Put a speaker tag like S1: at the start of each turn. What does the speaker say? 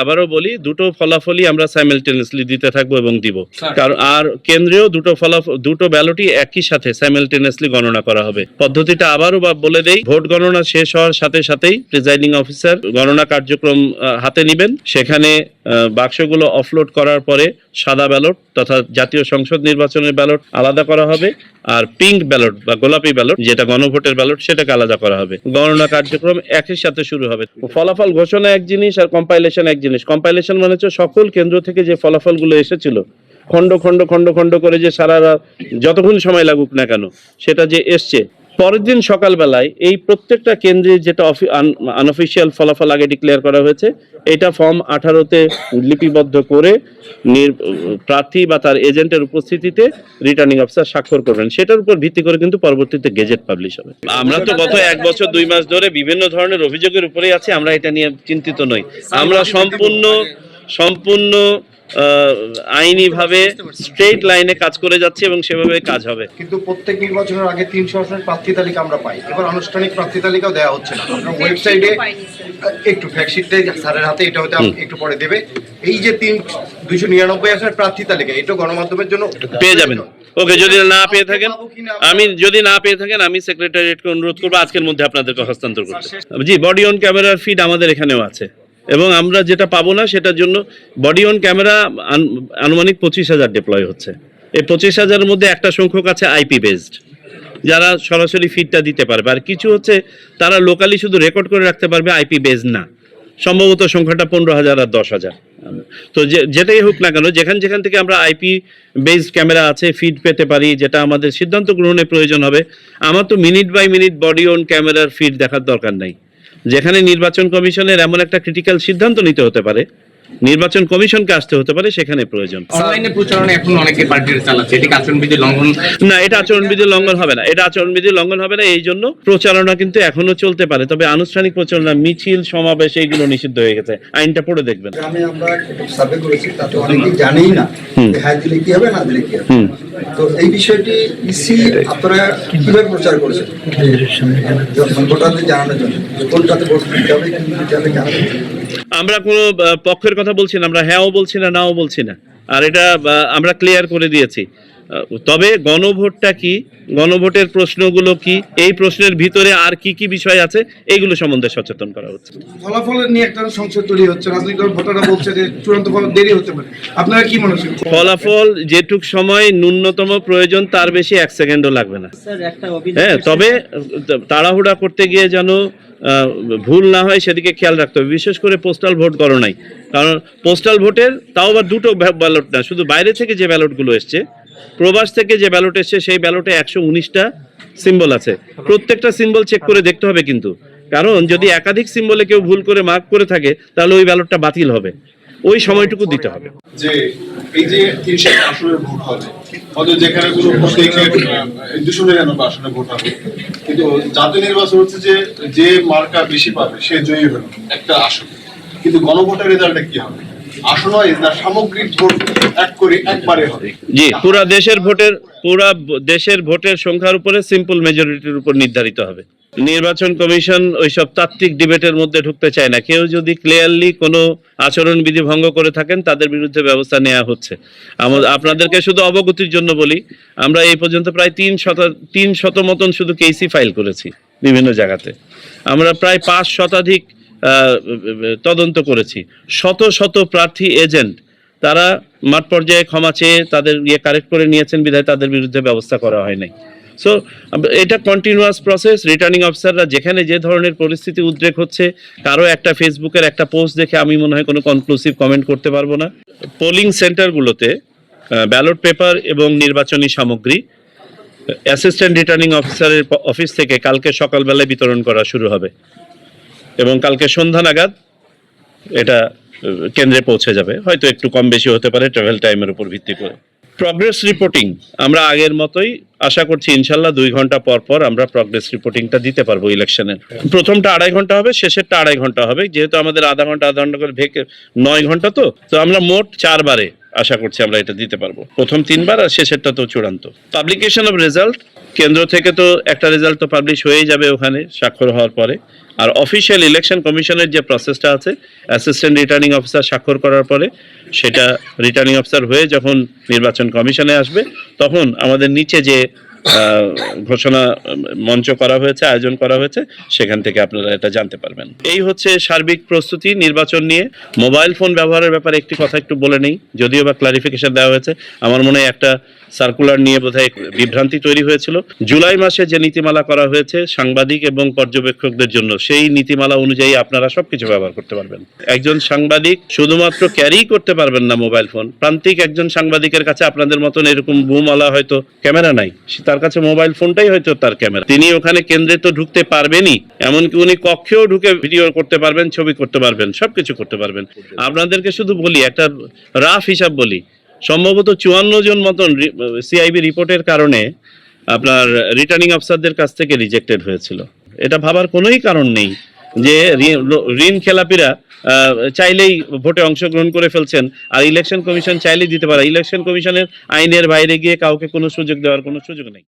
S1: আবারও বলি দুটো ফলাফলই আমরা সাইমেলটেনিয়াসলি দিতে থাকব এবং দিব। কারণ আর কেন্দ্রেও দুটো ফলাফল দুটো ব্যালটই একই সাথে সাইমেলটেনিয়াসলি গণনা করা হবে। পদ্ধতিটা আবারও বলে দেই ভোট গণনা শেষ হওয়ার সাথে সাথেই প্রিজাইডিং অফিসার গণনা কার্যক্রম হাতে নেবেন। সেখানে বাক্সগুলো অফলোড করার পরে সাদা ব্যালট তথা জাতীয় সংসদ নির্বাচনের ব্যালট আলাদা করা হবে। আর পিঙ্ক ব্যালট বা গোলাপি ব্যালট যেটা গণভোটের ব্যালট সেটাকে আলাদা করা হবে। গণনা কার্যক্রম একই সাথে শুরু হবে। ফলাফল ঘোষণা এক জিনিস আর কম্পাইলেশন এক জিনিস। কম্পাইলেশন মানে হচ্ছে সকল কেন্দ্র থেকে যে ফলাফলগুলো এসেছিল, খণ্ড খণ্ড খণ্ড খণ্ড করে যে সারা যতক্ষণ সময় লাগুক না কেন, সেটা যে এসছে পরের দিন সকালবেলায় এই প্রত্যেকটা কেন্দ্রে যেটা আনঅফিসিয়াল ফলাফল আগে ডিক্লেয়ার করা হয়েছে, এটা ফর্ম আঠারোতে লিপিবদ্ধ করে প্রার্থী বা তার এজেন্টের উপস্থিতিতে রিটার্নিং অফিসার স্বাক্ষর করবেন। সেটার উপর ভিত্তি করে কিন্তু পরবর্তীতে গেজেট পাবলিশ হবে। আমরা তো গত এক বছর, দুই মাস ধরে বিভিন্ন ধরনের অভিযোগের উপরেই আছি, আমরা এটা নিয়ে চিন্তিত নই। আমরা সম্পূর্ণ সম্পূর্ণ আইনি ভাবে স্ট্রেট লাইনে কাজ করে যাচ্ছে এবং সেভাবে কাজ হবে।
S2: কিন্তু প্রত্যেক নির্বাচনের আগে তিনশো আসনের প্রার্থী তালিকা আমরা পাই। এবার আনুষ্ঠানিক প্রার্থী তালিকাও দেওয়া হচ্ছে না। আপনার ওয়েবসাইটে একটু ফ্যাক্টশিটটা স্যারের হাতে এটা হয়তো একটু পরে দেবে। এই যে তিন দুইশো নিরানব্বই আসনের প্রার্থী তালিকা এটা গণমাধ্যমের জন্য
S1: পেয়ে যাবেন। ওকে যদি না পেয়ে থাকেন আমি যদি না পেয়ে থাকেন আমি সেক্রেটারিয়েটকে অনুরোধ করব আজকের মধ্যে আপনাদেরকে হস্তান্তর করতে। জি বডি অন ক্যামেরার ফিড আমাদের এখানেও আছে। এবং আমরা যেটা পাবো না, সেটার জন্য বডি অন ক্যামেরা আনুমানিক পঁচিশ হাজার ডিপ্লয় হচ্ছে। এই পঁচিশ হাজারের মধ্যে একটা সংখ্যক আছে আইপি বেসড যারা সরাসরি ফিডটা দিতে পারবে। আর কিছু হচ্ছে, তারা লোকালি শুধু রেকর্ড করে রাখতে পারবে আইপি বেস না। সম্ভবত সংখ্যাটা পনেরো হাজার আর দশ হাজার। তো যেটাই হোক না কেন, যেখান যেখান থেকে আমরা আইপি বেসড ক্যামেরা আছে ফিড পেতে পারি, যেটা আমাদের সিদ্ধান্ত গ্রহণের প্রয়োজন হবে, আমার তো minute by minute body on ক্যামেরার ফিড দেখার দরকার নাই। যেখানে নির্বাচন কমিশনের এমন একটা ক্রিটিক্যাল সিদ্ধান্ত নিতে হতে পারে নির্বাচন কমিশনকে আসতে হতে পারে সেখানে প্রয়োজন।
S3: অনলাইনে প্রচারণা এখন অনেকে পার্টির চালাচ্ছে এটি আচরণবিধি লঙ্ঘন?
S1: না এটা আচরণবিধি লঙ্ঘন হবে না। এটা আচরণবিধি লঙ্ঘন হবে না এই জন্য প্রচারণা কিন্তু এখনও চলতে পারে। তবে আনুষ্ঠানিক প্রচারণা মিছিল সমাবেশ এইগুলো নিষিদ্ধ হয়ে গেছে। আইনটা পড়ে দেখবেন।
S4: গ্রামে আমরা সার্ভে করেছি তাতে অনেকেই জানেই না হ্যাঁ দিলে কি হবে না দিলে কি হবে।
S1: হুম।
S4: তো এই বিষয়টি ইসি আপনারা কীভাবে প্রচার করেছেন? ভোটারদের জানানোর জন্য কলকাতা ভোট।
S1: আমরা কোনো পক্ষের কথা বলছি না, আমরা হ্যাঁও বলছি না, নাও বলছি না। আর এটা আমরা ক্লিয়ার করে দিয়েছি। তবে গণভোটটা কি? গণভোটের প্রশ্নগুলো কি? এই প্রশ্নের ভিতরে আর কি কি বিষয় আছে? এইগুলো সম্বন্ধে সচেতন করা হচ্ছে।
S5: ফলাফলের নিয়ে একটা সংশয় তৈরি হচ্ছে। রাজনৈতিক দল ভোটাররা বলছে যে চূড়ান্ত ফল দেরি হতে পারে। আপনারা কি মনে হচ্ছে
S1: ফলাফল যেটুক সময় ন্যূনতম প্রয়োজন তার বেশি এক সেকেন্ডও লাগবে না। হ্যাঁ তবে তাড়াহুড়া করতে গিয়ে যেন ভুল না হয় সেদিকে খেয়াল রাখতে হবে। বিশেষ করে পোস্টাল ভোট করো নাই কারণ পোস্টাল ভোটের তাও আবার দুটো ব্যালট না শুধু বাইরে থেকে যে ব্যালটগুলো এসছে প্রবাস থেকে যে ব্যালট এসছে, সেই ব্যালটে একশো উনিশটা সিম্বল আছে। প্রত্যেকটা সিম্বল চেক করে দেখতে হবে কিন্তু। কারণ যদি একাধিক সিম্বলে কেউ ভুল করে মার্ক করে থাকে, তাহলে ওই ব্যালটটা বাতিল হবে। ওই সময়টুকু দিতে হবে।
S6: যে এই যে তিনশো আসনের ভোট হবে হয়তো যেখানে কোনো দুশো নিরানব্বই আসনে ভোট হবে। কিন্তু জাতীয় নির্বাচন হচ্ছে যে যে মার্কা বেশি পাবে, সে জয়ী হলো একটা আসন। কিন্তু গণভোটের রেজাল্টটা কি হবে? আসন হয় না, সামগ্রিক ভোট এক করে একবারে হবে।
S1: জি, পুরা দেশের ভোটের, পুরা দেশের ভোটের সংখ্যার উপরে সিম্পল মেজরিটির উপর নির্ধারিত হবে। নির্বাচন কমিশন ওইসব তাত্ত্বিক ডিবেটের মধ্যে ঢুকতে চায় না। কেউ যদি ক্লিয়ারলি কোনো আচরণবিধি ভঙ্গ করে থাকেন, তাদের বিরুদ্ধে ব্যবস্থা নেওয়া হচ্ছে। আপনাদেরকে শুধু অবগতির জন্য বলি, আমরা এই পর্যন্ত প্রায় তিন শত তিন শত মতন শুধু কেসি ফাইল করেছি বিভিন্ন জায়গাতে। আমরা প্রায় পাঁচ শতাধিক তদন্ত করেছি। শত শত প্রার্থী এজেন্ট, তারা মাঠ পর্যায়ে ক্ষমা চেয়ে তাদের ইয়ে কারেক্ট করে নিয়েছেন, বিধায় তাদের বিরুদ্ধে ব্যবস্থা করা হয় নাই। সো এটা কন্টিনিউয়াস প্রসেস রিটার্নিং অফিসাররা যেখানে যে ধরনের পরিস্থিতি উদ্রেক হচ্ছে, কারও একটা ফেসবুকের একটা পোস্ট দেখে আমি মনে হয় কোনো কনক্লুসিভ কমেন্ট করতে পারব না। পোলিং সেন্টারগুলোতে ব্যালট পেপার এবং নির্বাচনী সামগ্রী অ্যাসিস্ট্যান্ট রিটার্নিং অফিসারের অফিস থেকে কালকে সকালবেলায় বিতরণ করা শুরু হবে। এবং কালকে সন্ধ্যা নাগাদ এটা কেন্দ্রে পৌঁছে যাবে। হয়তো একটু কম বেশি হতে পারে ট্রাভেল টাইমের উপর ভিত্তি করে। প্রগ্রেস রিপোর্টিং আমরা আগের মতোই আশা করছি ইনশাল্লাহ দুই ঘণ্টা পর পর আমরা প্রগ্রেস রিপোর্টিংটা দিতে পারব ইলেকশনের প্রথমটা আড়াই ঘণ্টা হবে, শেষেরটা আড়াই ঘণ্টা হবে। যেহেতু আমাদের আধা ঘণ্টা আধা ঘণ্টা করে ভেকে, নয় ঘণ্টা তো তো আমরা মোট চারবারে আশা করছি আমরা এটা দিতে পারব। প্রথম তিনবার আর শেষেরটা তো চূড়ান্ত। পাবলিকেশন অফ রেজাল্ট কেন্দ্র থেকে তো একটা রেজাল্ট তো পাবলিশ হয়েই যাবে ওখানে, স্বাক্ষর হওয়ার পরে। আর অফিসিয়াল ইলেকশন কমিশনের যে প্রসেসটা আছে অ্যাসিস্ট্যান্ট রিটার্নিং অফিসার স্বাক্ষর করার পরে সেটা রিটার্নিং অফিসার হয়ে যখন নির্বাচন কমিশনে আসবে, তখন আমাদের নিচে যে ঘোষণা মঞ্চ করা হয়েছে, আয়োজন করা হয়েছে, সেখান থেকে আপনারা এটা জানতে পারবেন। এই হচ্ছে সার্বিক প্রস্তুতি, নির্বাচন নিয়ে। মোবাইল ফোন ব্যবহারের ব্যাপারে একটি কথা একটু বলে নেই, যদিও বা ক্লারিফিকেশন দেওয়া হয়েছে। আমার মনে হয় একটা সার্কুলার নিয়ে বোধহয় বিভ্রান্তি তৈরি হয়েছিল। জুলাই মাসে যে নীতিমালা করা হয়েছে, সাংবাদিক এবং পর্যবেক্ষকদের জন্য, সেই নীতিমালা অনুযায়ী আপনারা সবকিছু ব্যবহার করতে পারবেন। একজন সাংবাদিক শুধুমাত্র ক্যারি করতে পারবেন না মোবাইল ফোন। প্রান্তিক একজন সাংবাদিকের কাছে আপনাদের মতন এরকম বুমালা হয়তো ক্যামেরা নাই তার কাছে মোবাইল ফোনটাই হয়তো তার ক্যামেরা। তিনি ওখানে কেন্দ্রে তো ঢুকতে পারবেনই, এমনকি উনি কক্ষেও ঢুকে ভিডিও করতে পারবেন, ছবি করতে পারবেন, সবকিছু করতে পারবেন। আপনাদেরকে শুধু বলি, একটা রাফ হিসাব বলি, সম্ভবত চুয়ান্ন জন মতন সিআইবি রিপোর্টের কারণে আপনার রিটার্নিং অফিসারদের কাছ থেকে রিজেক্টেড হয়েছিল। এটা ভাবার কোনোই কারণ নেই। যে ঋণ খেলাপিরা চাইলেই ভোটে অংশগ্রহণ করে ফেলছেন, আর ইলেকশন কমিশন চাইলেই দিতে পারে। ইলেকশন কমিশনের আইনের বাইরে গিয়ে কাউকে কোনো সুযোগ দেওয়ার কোনো সুযোগ নেই।